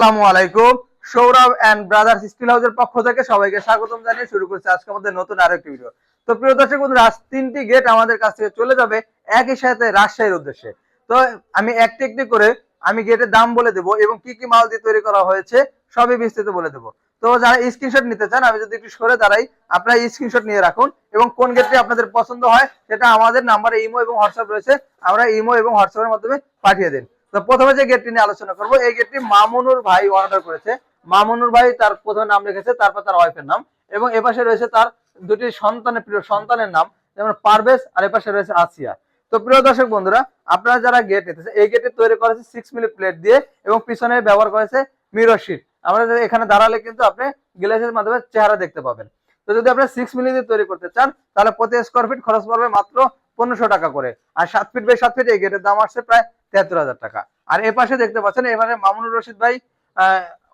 আসসালামু আলাইকুম। Sourav and brothers still হাউসের পক্ষ থেকে সবাইকে স্বাগতম জানিয়ে শুরু করছি আজকে আমাদের নতুন আরেকটি ভিডিও তো প্রিয় দর্শক বন্ধুরা তিনটি গেট আমাদের কাছ থেকে চলে যাবে একই সাথে রাজশাহীর উদ্দেশ্যে। তো আমি একটি একটি করে আমি গেটের দাম বলে দেবো এবং কি কি মাল দিয়ে তৈরি করা হয়েছে সবই বিস্তৃত বলে দেবো। তো যারা স্ক্রিনশট নিতে চান, আমি যদি একটু সরে দাঁড়াই, আপনারা স্ক্রিনশট নিয়ে রাখুন এবং কোন গেটটি আপনাদের পছন্দ হয় সেটা আমাদের নাম্বারে ইমো এবং হোয়াটসঅ্যাপ রয়েছে, আমরা ইমো এবং হোয়াটসঅ্যাপের মাধ্যমে পাঠিয়ে দিন। তো প্রথমে যে গেটটি নিয়ে আলোচনা করব, এই গেটটি মামুনুর ভাই অর্ডার করেছে। মামুনুর ভাই তার প্রথমে নাম লিখেছে, তারপর তার ওয়াইফের নাম এবং এপাশে রয়েছে তার দুটি সন্তানের প্রিয়, সন্তানের নাম, যেমন পারভেজ আর এপাশে রয়েছে আসিয়া। তো প্রিয় দর্শক বন্ধুরা, আপনারা যারা গেট নিতেছে এই গেটে তৈরি করেছে সিক্স মিলি প্লেট দিয়ে এবং পিছনে ব্যবহার করেছে মিরর শিট আমরা এখানে দাঁড়ালে কিন্তু আপনি গ্লাসের মাধ্যমে চেহারা দেখতে পাবেন। তো যদি আপনি সিক্স মিলি দিয়ে তৈরি করতে চান, তাহলে প্রতি স্কোয়ার ফিট খরচ পড়বে মাত্র পনেরোশো টাকা করে। আর সাত ফিট বাই সাত ফিট এই গেটের দাম আসছে প্রায় তেহাত্তর হাজার টাকা। আর এ পাশে দেখতে পাচ্ছেন, এবারে মামুনুর রশিদ ভাই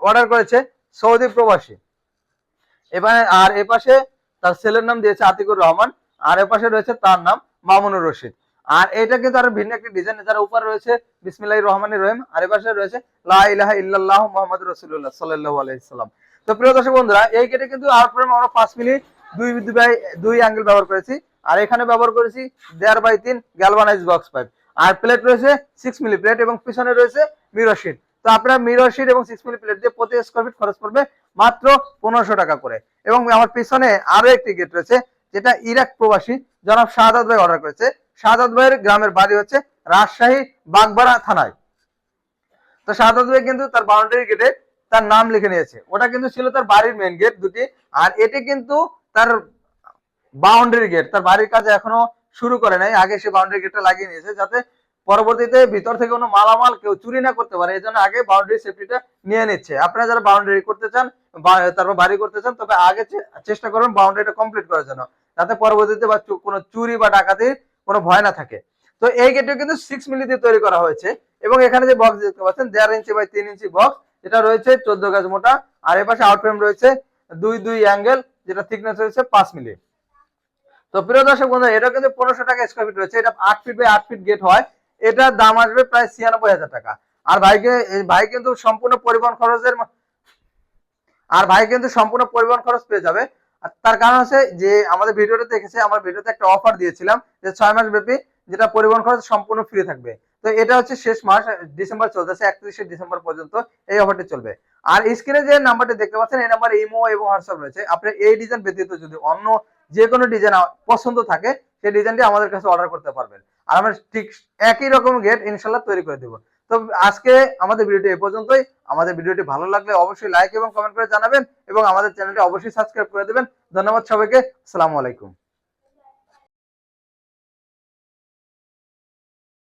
অর্ডার করেছে সৌদি প্রবাসী। এবারে আর এ পাশে তার ছেলের নাম দিয়েছে আতিকুর রহমান, আর এ পাশে রয়েছে তার নাম মামুনুর রশিদ। আর এটা কিন্তু আরও ভিন্ন একটি ডিজাইন যার উপরে রয়েছে বিসমিল্লাহ রহমানের রহিম, আর এ পাশে রয়েছে লাহ ইলাহা মুহাম্মদ আলাইহি সাল্লাম। তো প্রিয় দর্শক বন্ধুরা, এই গেটে কিন্তু আর ফ্রেম আমরা পাঁচ মিনিট দুই দুই অ্যাঙ্গেল ব্যবহার করেছি। আর এখানে ব্যবহার করেছি দেড় বাই তিন গ্যালভানাইজ বক্স পাইপ আর প্লেট রয়েছে সিক্স মিলি প্লেট এবং পিছনে রয়েছে মিরর তো আপনার মিরর এবং সিক্স মিলি প্লেট দিয়ে প্রতি স্কোয়ার ফিট খরচ পড়বে মাত্র পনেরোশো টাকা করে। এবং আমার পিছনে আরও একটি গেট রয়েছে, যেটা ইরাক প্রবাসী জনাব শাহাদাত ভাই অর্ডার করেছে। শাহাদাত ভাইয়ের গ্রামের বাড়ি হচ্ছে রাজশাহী বাগবাড়া থানায়। তো শাহাদাত ভাই কিন্তু তার বাউন্ডারি গেটে তার নাম লিখে নিয়েছে। ওটা কিন্তু ছিল তার বাড়ির মেন গেট দুটি, আর এটি কিন্তু তার বাউন্ডারি গেট তার বাড়ির কাজ এখনও শুরু করে নাই। আগে সে বাউন্ডারি গেটটা লাগিয়ে নিয়েছে যাতে পরবর্তীতে ভিতর থেকে কোনো মালামাল কেউ চুরি না করতে পারে। এই জন্য আগে বাউন্ডারি সেফটিটা নিয়ে নিচ্ছে। আপনারা যারা বাউন্ডারি করতে চান তারপর বাড়ি করতে চান, তবে আগে চেষ্টা করবেন বাউন্ডারিটা কমপ্লিট করার জন্য। যাতে পরবর্তীতে বা কোনো চুরি বা ডাকাতির কোনো ভয় না থাকে। তো এই গেটটা কিন্তু সিক্স মিলি দিয়ে তৈরি করা হয়েছে। এবং এখানে যে বক্স দেখতে পাচ্ছেন, দেড় ইঞ্চি বাই তিন ইঞ্চি বক্স এটা রয়েছে চোদ্দ গাছ মোটা। আর এ এপাশে আউটফ্রেম রয়েছে দুই দুই অ্যাঙ্গেল যেটা থিকনেস রয়েছে পাঁচ মিলি তো প্রিয় দর্শক বন্ধু এটা কিন্তু পনেরোশো টাকা স্কোয়ার ফিট রয়েছে। এটা আট ফিট বাই আট ফিট গেট হয়। এটার দাম আসবে প্রায় ছিয়ানব্বই হাজার টাকা। আর ভাইকে ভাই কিন্তু সম্পূর্ণ পরিবহন খরচের আর ভাই কিন্তু সম্পূর্ণ পরিবহন খরচ পেয়ে যাবে। তার কারণ হচ্ছে যে, আমাদের ভিডিওটা দেখেছে, আমার ভিডিওতে একটা অফার দিয়েছিলাম যে ছয় মাস ব্যাপী যেটা পরিবহন খরচ সম্পূর্ণ ফ্রি থাকবে। তো এটা হচ্ছে শেষ মাস, ডিসেম্বর চলতেছে, একত্রিশে ডিসেম্বর পর্যন্ত এই অফারটি চলবে। আর স্ক্রিনে যে নাম্বারটি দেখতে পাচ্ছেন, এই নাম্বারে ইমো এবং হোয়াটসঅ্যাপ রয়েছে। আপনি এই ডিজাইন ব্যতীত যদি অন্য যে কোনো ডিজাইন পছন্দ থাকে, সেই ডিজাইনটি আমাদের কাছে অর্ডার করতে পারবেন। আর আমরা ঠিক একই রকম গেট ইনশাল্লাহ তৈরি করে দেবো। তো আজকে আমাদের ভিডিওটি এ পর্যন্তই। আমাদের ভিডিওটি ভালো লাগলে অবশ্যই লাইক এবং কমেন্ট করে জানাবেন এবং আমাদের চ্যানেলটি অবশ্যই সাবস্ক্রাইব করে দেবেন। ধন্যবাদ সবাইকে। আসসালামু আলাইকুম।